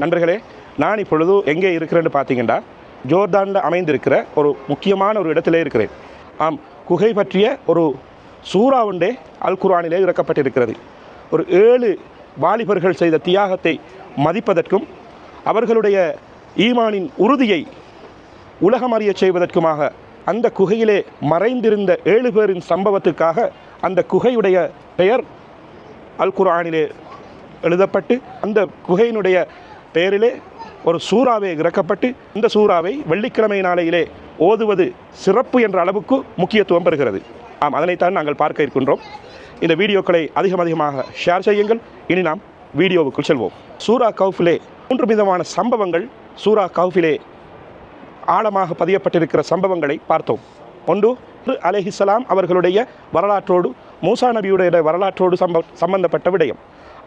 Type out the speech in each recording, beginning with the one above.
நண்பர்களே நான் இப்பொழுது எங்கே இருக்கிறேன்னு பார்த்தீங்கன்னா ஜோர்தானில் அமைந்திருக்கிற ஒரு முக்கியமான ஒரு இடத்திலே இருக்கிறேன். ஆம் குகை பற்றிய ஒரு சூறா ஒன்றே அல் குர்ஆனிலே இறக்கப்பட்டிருக்கிறது. ஒரு ஏழு வாலிபர்கள் செய்த தியாகத்தை மதிப்பதற்கும் அவர்களுடைய ஈமானின் உறுதியை உலகம் அறியச் செய்வதற்குமாக அந்த குகையிலே மறைந்திருந்த ஏழு பேரின் சம்பவத்துக்காக அந்த குகையுடைய பெயர் அல் குர்ஆனிலே எழுதப்பட்டு அந்த குகையினுடைய பெயரிலே ஒரு சூறாவை இறக்கப்பட்டு இந்த சூறாவை வெள்ளிக்கிழமை நாளையிலே ஓதுவது சிறப்பு என்ற அளவுக்கு முக்கியத்துவம் பெறுகிறது. ஆம் அதனைத்தான் நாங்கள் பார்க்க இருக்கின்றோம். இந்த வீடியோக்களை அதிகம் அதிகமாக ஷேர் செய்யுங்கள். இனி நாம் வீடியோவுக்குள் செல்வோம். சூரா கவுஃபிலே மூன்று விதமான சம்பவங்கள் சூரா கவுஃபிலே ஆழமாக பதியப்பட்டிருக்கிற சம்பவங்களை பார்த்தோம். ஒன்று அலேஹிசலாம் அவர்களுடைய வரலாற்றோடு மூசா நபியுடைய வரலாற்றோடு சம்ப சம்பந்தப்பட்ட விடயம்.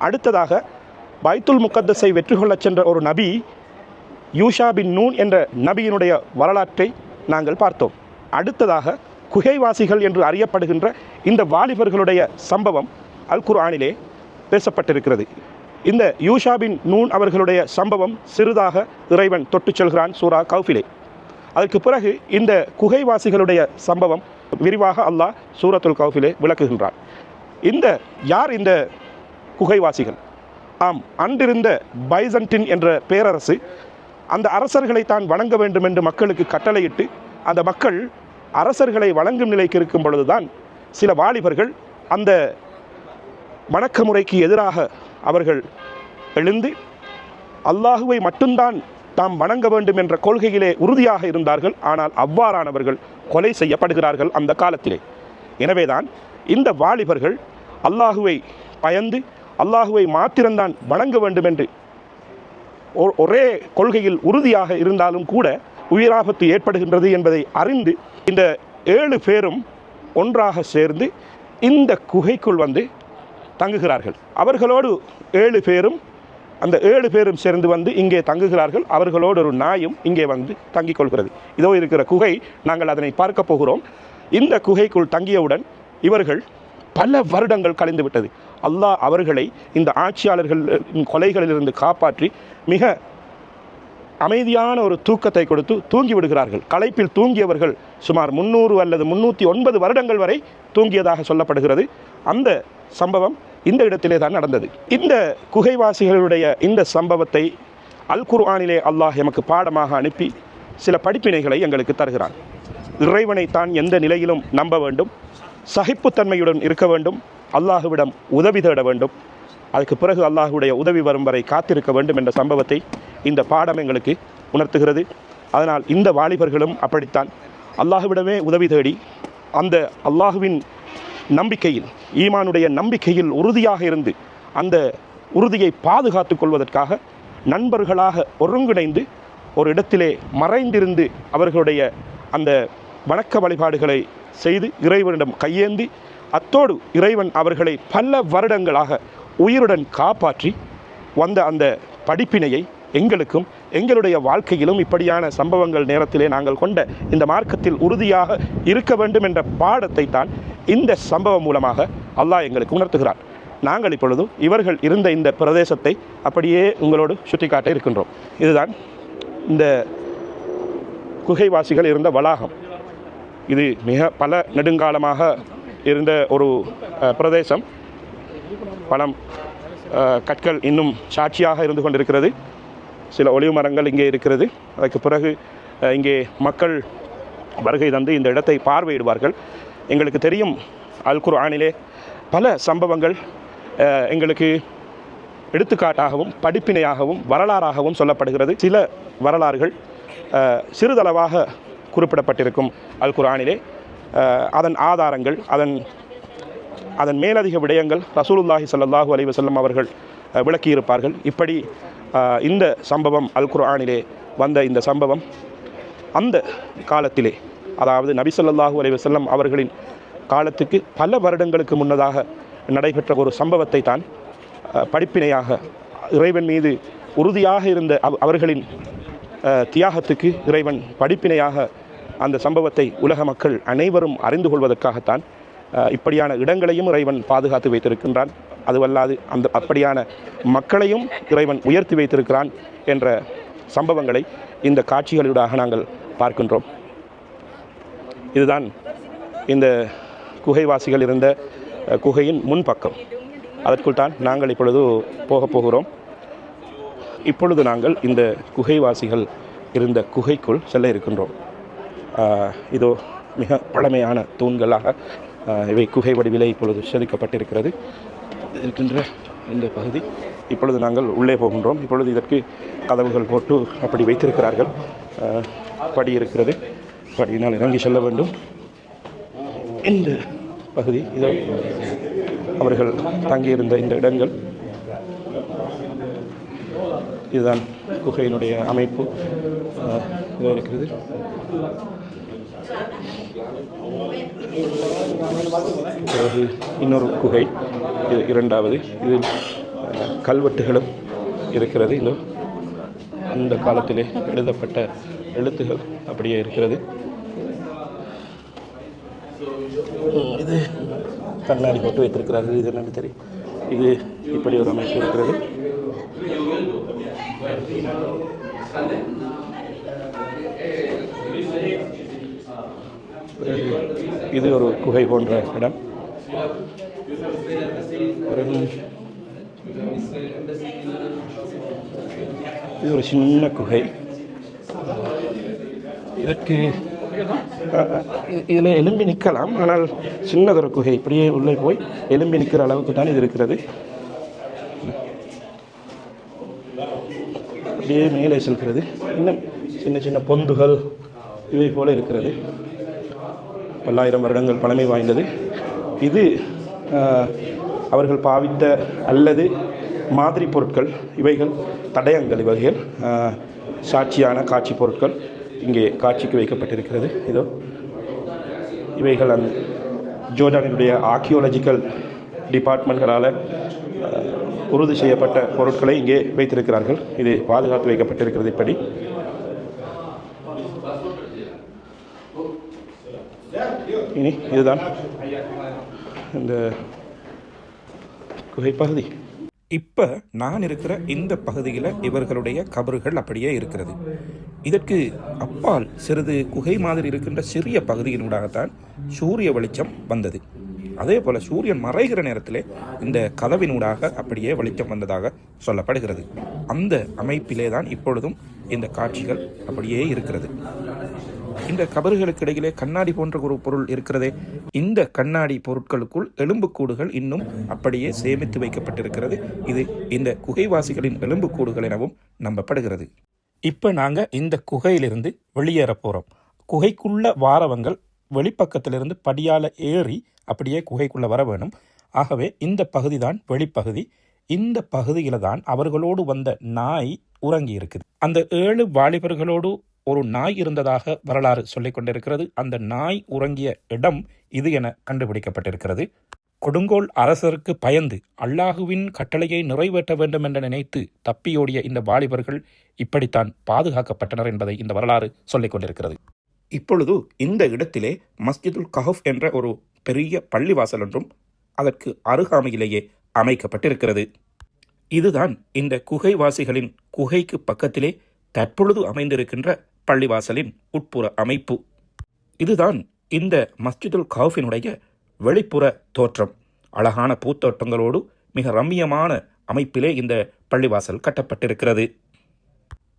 அடுத்ததாக பைத்துல் முக்கத்தஸை வெற்றி கொள்ளச் சென்ற ஒரு நபி யூஷா பின் நூன் என்ற நபியினுடைய வரலாற்றை நாங்கள் பார்த்தோம். அடுத்ததாக குகைவாசிகள் என்று அறியப்படுகின்ற இந்த வாலிபர்களுடைய சம்பவம் அல் குர்ஆனிலே பேசப்பட்டிருக்கிறது. இந்த யூஷா பின் நூன் அவர்களுடைய சம்பவம் சிறிதாக இறைவன் தொட்டுச் செல்கிறான் சூரா கௌஃபிலே. அதற்கு பிறகு இந்த குகைவாசிகளுடைய சம்பவம் விரிவாக அல்லாஹ் சூரத்துல் கௌஃபிலே விளக்குகின்றார் இந்த யார் இந்த குகைவாசிகள்? ஆம் அன்றிருந்த பைசன்டின் என்ற பேரரசு அந்த அரசர்களை தான் வணங்க வேண்டும் என்று மக்களுக்கு கட்டளையிட்டு அந்த மக்கள் அரசர்களை வழங்கும் நிலைக்கு இருக்கும் பொழுதுதான் சில வாலிபர்கள் அந்த வணக்க முறைக்கு எதிராக அவர்கள் எழுந்து அல்லாஹுவை மட்டும்தான் தாம் வணங்க வேண்டும் என்ற கொள்கையிலே உறுதியாக இருந்தார்கள். ஆனால் அவ்வாறானவர்கள் கொலை செய்யப்படுகிறார்கள் அந்த காலத்திலே. எனவேதான் இந்த வாலிபர்கள் அல்லாஹுவை பயந்து அல்லாஹுவை மாத்திரம்தான் வணங்க வேண்டும் என்று ஒ- ஒரே கொள்கையில் உறுதியாக இருந்தாலும் கூட உயிராபத்து ஏற்படுகின்றது என்பதை அறிந்து இந்த ஏழு பேரும் ஒன்றாக சேர்ந்து இந்த குகைக்குள் வந்து தங்குகிறார்கள். அவர்களோடு ஏழு பேரும் அந்த ஏழு பேரும் சேர்ந்து வந்து இங்கே தங்குகிறார்கள். அவர்களோடு ஒரு நாயும் இங்கே வந்து தங்கிக் கொள்கிறது இதோ இருக்கிற குகை நாங்கள் அதனை பார்க்க போகிறோம். இந்த குகைக்குள் தங்கியவுடன் இவர்கள் பல வருடங்கள் கழிந்து விட்டது அல்லாஹ் அவர்களை இந்த ஆட்சியாளர்கள் கொலைகளிலிருந்து காப்பாற்றி மிக அமைதியான ஒரு தூக்கத்தை கொடுத்து தூங்கி விடுகிறார்கள். களைப்பில் தூங்கியவர்கள் சுமார் முந்நூறு அல்லது முன்னூற்றி ஒன்பது வருடங்கள் வரை தூங்கியதாக சொல்லப்படுகிறது. அந்த சம்பவம் இந்த இடத்திலே தான் நடந்தது. இந்த குகைவாசிகளுடைய இந்த சம்பவத்தை அல் குர்ஆனிலே அல்லாஹ் எமக்கு பாடமாக அனுப்பி சில படிப்பினைகளை எங்களுக்கு தருகிறான். இறைவனை தான் எந்த நிலையிலும் நம்ப வேண்டும். சகிப்புத்தன்மையுடன் இருக்க வேண்டும். அல்லாஹுவிடம் உதவி தேட வேண்டும். அதுக்கு பிறகு அல்லாஹுடைய உதவி வரும் வரை காத்திருக்க வேண்டும் என்ற சம்பவத்தை இந்த பாடம் எங்களுக்கு உணர்த்துகிறது. அதனால் இந்த வாலிபர்களும் அப்படித்தான். அல்லாஹுவிடமே உதவி தேடி அந்த அல்லாஹுவின் நம்பிக்கையில் ஈமானுடைய நம்பிக்கையில் உறுதியாக இருந்து அந்த உறுதியை பாதுகாத்து கொள்வதற்காக நண்பர்களாக ஒருங்கிணைந்து ஒரு இடத்திலே மறைந்திருந்து அவர்களுடைய அந்த வணக்க வழிபாடுகளை செய்து இறைவனிடம் கையேந்தி அத்தோடு இறைவன் அவர்களை பல வருடங்களாக உயிருடன் காப்பாற்றி வந்த அந்த படிப்பினையை எங்களுக்கும் எங்களுடைய வாழ்க்கையிலும் இப்படியான சம்பவங்கள் நேரத்திலே நாங்கள் கொண்ட இந்த மார்க்கத்தில் உறுதியாக இருக்க வேண்டும் என்ற பாடத்தை தான் இந்த சம்பவம் மூலமாக அல்லாஹ் எங்களுக்கு உணர்த்துகிறார். நாங்கள் இப்பொழுது இவர்கள் இருந்த இந்த பிரதேசத்தை அப்படியே உங்களோடு சுட்டிக்காட்ட இருக்கின்றோம். இதுதான் இந்த குகைவாசிகள் இருந்த வளாகம். இது மிக பல நெடுங்காலமாக இருந்த ஒரு பிரதேசம். பணம் கற்கள் இன்னும் சாட்சியாக இருந்து கொண்டிருக்கிறது. சில ஒளிவு மரங்கள் இங்கே இருக்கிறது. அதற்கு பிறகு இங்கே மக்கள் வருகை தந்து இந்த இடத்தை பார்வையிடுவார்கள். எங்களுக்கு தெரியும் அல்குர் ஆணிலே பல சம்பவங்கள் எங்களுக்கு எடுத்துக்காட்டாகவும் படிப்பினையாகவும் வரலாறாகவும் சொல்லப்படுகிறது. சில வரலாறுகள் சிறிதளவாக குறிப்பிடப்பட்டிருக்கும் அல் குர்ஆனிலே. அதன் ஆதாரங்கள் அதன் அதன் மேலதிக விடயங்கள் ரசூலுல்லாஹி சல்லாஹூ அலி வசல்லம் அவர்கள் விளக்கியிருப்பார்கள். இப்படி இந்த சம்பவம் அல் குர்ஆனிலே வந்த இந்த சம்பவம் அந்த காலத்திலே அதாவது நபிசல்லாஹூ அலி வசல்லம் அவர்களின் காலத்துக்கு பல வருடங்களுக்கு முன்னதாக நடைபெற்ற ஒரு சம்பவத்தை தான் படிப்பினையாக இறைவன் மீது உறுதியாக இருந்த அவர்களின் தியாகத்துக்கு இறைவன் படிப்பினையாக அந்த சம்பவத்தை உலக மக்கள் அனைவரும் அறிந்து கொள்வதற்காகத்தான் இப்படியான இடங்களையும் இறைவன் பாதுகாத்து வைத்திருக்கின்றான். அதுவல்லாது அந்த அப்படியான மக்களையும் இறைவன் உயர்த்தி வைத்திருக்கிறான் என்ற சம்பவங்களை இந்த காட்சிகளூடாக நாங்கள் பார்க்கின்றோம். இதுதான் இந்த குகைவாசிகள் இருந்த குகையின் முன்பக்கம். அதற்குள் தான் நாங்கள் இப்பொழுது போகப் போகிறோம். இப்பொழுது நாங்கள் இந்த குகைவாசிகள் இருந்த குகைக்குள் செல்ல இருக்கின்றோம். இதோ மிக பழமையான தூண்களாக இவை குகை வடிவிலே இப்பொழுது செதுக்கப்பட்டிருக்கிறது இருக்கின்ற இந்த பகுதி இப்பொழுது நாங்கள் உள்ளே போகின்றோம். இப்பொழுது இதற்கு கதவுகள் போட்டு அப்படி வைத்திருக்கிறார்கள். படி இருக்கிறது. படியினால் இறங்கி செல்ல வேண்டும். இந்த பகுதி இதோ அவர்கள் தங்கியிருந்த இந்த இடங்கள். இதுதான் குகையினுடைய அமைப்பு. இதோ இருக்கிறது. இன்னொரு குகை. இது இரண்டாவது. இதில் கல்வெட்டுகளும் இருக்கிறது. இதோ அந்த காலத்திலே எழுதப்பட்ட எழுத்துகள் அப்படியே இருக்கிறது. இது கண்ணாடி போட்டு வைத்திருக்கிறார்கள். இது என்னன்னு தெரியும் இது இப்படி ஒரு அமைப்பு இருக்கிறது. இது ஒரு குகை போன்ற இடம். இது ஒரு சின்ன குகை. இதற்கு இதில் எலும்பி நிற்கலாம் ஆனால் சின்னதொரு குகை இப்படியே உள்ளே போய் எலும்பி நிற்கிற அளவுக்கு தான் இது இருக்கிறது. அப்படியே மேலே செல்கிறது. இன்னும் சின்ன சின்ன பொந்துகள் இவை போல இருக்கிறது. பல்லாயிரம் வருடங்கள் பழமை வாய்ந்தது. இது அவர்கள் பாவித்த அல்லது மாதிரி பொருட்கள் இவைகள் தடயங்கள் இவைகள் சாட்சியான காட்சி பொருட்கள் இங்கே காட்சிக்கு வைக்கப்பட்டிருக்கிறது. இதோ இவைகள் அந்த ஜோர்டானினுடைய ஆர்கியோலஜிக்கல் டிபார்ட்மெண்ட்களால் உறுதி செய்யப்பட்ட பொருட்களை இங்கே வைத்திருக்கிறார்கள். இது பாதுகாத்து வைக்கப்பட்டிருக்கிறது இப்படி. இனி இதுதான் இந்த குகை பகுதி இப்போ நான் இருக்கிற இந்த பகுதியில் இவர்களுடைய கபறுகள் அப்படியே இருக்கிறது இதற்கு அப்பால் சிறிது குகை மாதிரி இருக்கின்ற சிறிய பகுதியினூடாகத்தான் சூரிய வெளிச்சம் வந்தது அதே போல சூரியன் மறைகிற நேரத்திலே இந்த கதவினூடாக அப்படியே வெளிச்சம் வந்ததாக சொல்லப்படுகிறது அந்த அமைப்பிலே தான் இப்பொழுதும் இந்த காட்சிகள் அப்படியே இருக்கிறது இந்த கபறுகளுக்கு இடையிலே கண்ணாடி போன்ற ஒரு பொருள் இருக்கிறதே. இந்த கண்ணாடி பொருட்களுக்குள் எலும்புக்கூடுகள் இன்னும் அப்படியே சேமித்து வைக்கப்பட்டிருக்கிறது. இது இந்த குகைவாசிகளின் எலும்புக்கூடுகள் எனவும் நம்பப்படுகிறது. இப்போ நாங்கள் இந்த குகையிலிருந்து வெளியேற போகிறோம் குகைக்குள்ள வாரவங்கள் வெளிப்பக்கத்திலிருந்து படியால் ஏறி அப்படியே குகைக்குள்ளே வர வேணும். ஆகவே இந்த பகுதி தான் வெளிப்பகுதி. இந்த பகுதியில் தான் அவர்களோடு வந்த நாய் உறங்கி இருக்குது அந்த ஏழு வாலிபர்களோடு ஒரு நாய் இருந்ததாக வரலாறு சொல்லிக் கொண்டிருக்கிறது. அந்த நாய் உறங்கிய இடம் இது என கண்டுபிடிக்கப்பட்டிருக்கிறது. கொடுங்கோல் அரசருக்கு பயந்து அல்லாஹுவின் கட்டளையை நிறைவேற்ற வேண்டும் என்று நினைத்து தப்பியோடிய இந்த வாலிபர்கள் இப்படித்தான் பாதுகாக்கப்பட்டனர் என்பதை இந்த வரலாறு சொல்லிக் கொண்டிருக்கிறது. இப்பொழுது இந்த இடத்திலே மஸ்ஜிதுல் கஹஃப் என்ற ஒரு பெரிய பள்ளிவாசல் ஒன்றும் அதற்கு அருகாமையிலேயே அமைக்கப்பட்டிருக்கிறது. இதுதான் இந்த குகைவாசிகளின் குகைக்கு பக்கத்திலே தற்பொழுது அமைந்திருக்கின்ற பள்ளிவாசலின் உட்புற அமைப்பு. இதுதான் இந்த மஸ்ஜிதுல் கவுஃபினுடைய வெளிப்புற தோற்றம். அழகான பூத்தோட்டங்களோடு மிக ரம்மியமான அமைப்பிலே இந்த பள்ளிவாசல் கட்டப்பட்டிருக்கிறது.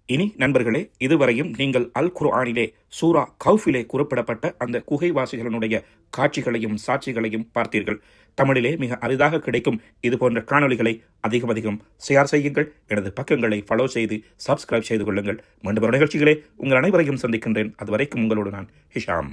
இனி நண்பர்களே இதுவரையும் நீங்கள் அல் குர்ஆனிலே சூரா கௌஃபிலே குறிப்பிடப்பட்ட அந்த குகைவாசிகளினுடைய காட்சிகளையும் சாட்சிகளையும் பார்த்தீர்கள். தமிழிலே மிக அரிதாக கிடைக்கும் இது போன்ற காணொளிகளை அதிகம் அதிகம் ஷேர் செய்யுங்கள். எனது பக்கங்களை ஃபாலோ செய்து சப்ஸ்கிரைப் செய்து கொள்ளுங்கள். மீண்டும் ஒரு நிகழ்ச்சிகளே உங்கள் அனைவரையும் சந்திக்கின்றேன். அதுவரைக்கும் உங்களோடு நான் ஹிஷாம்.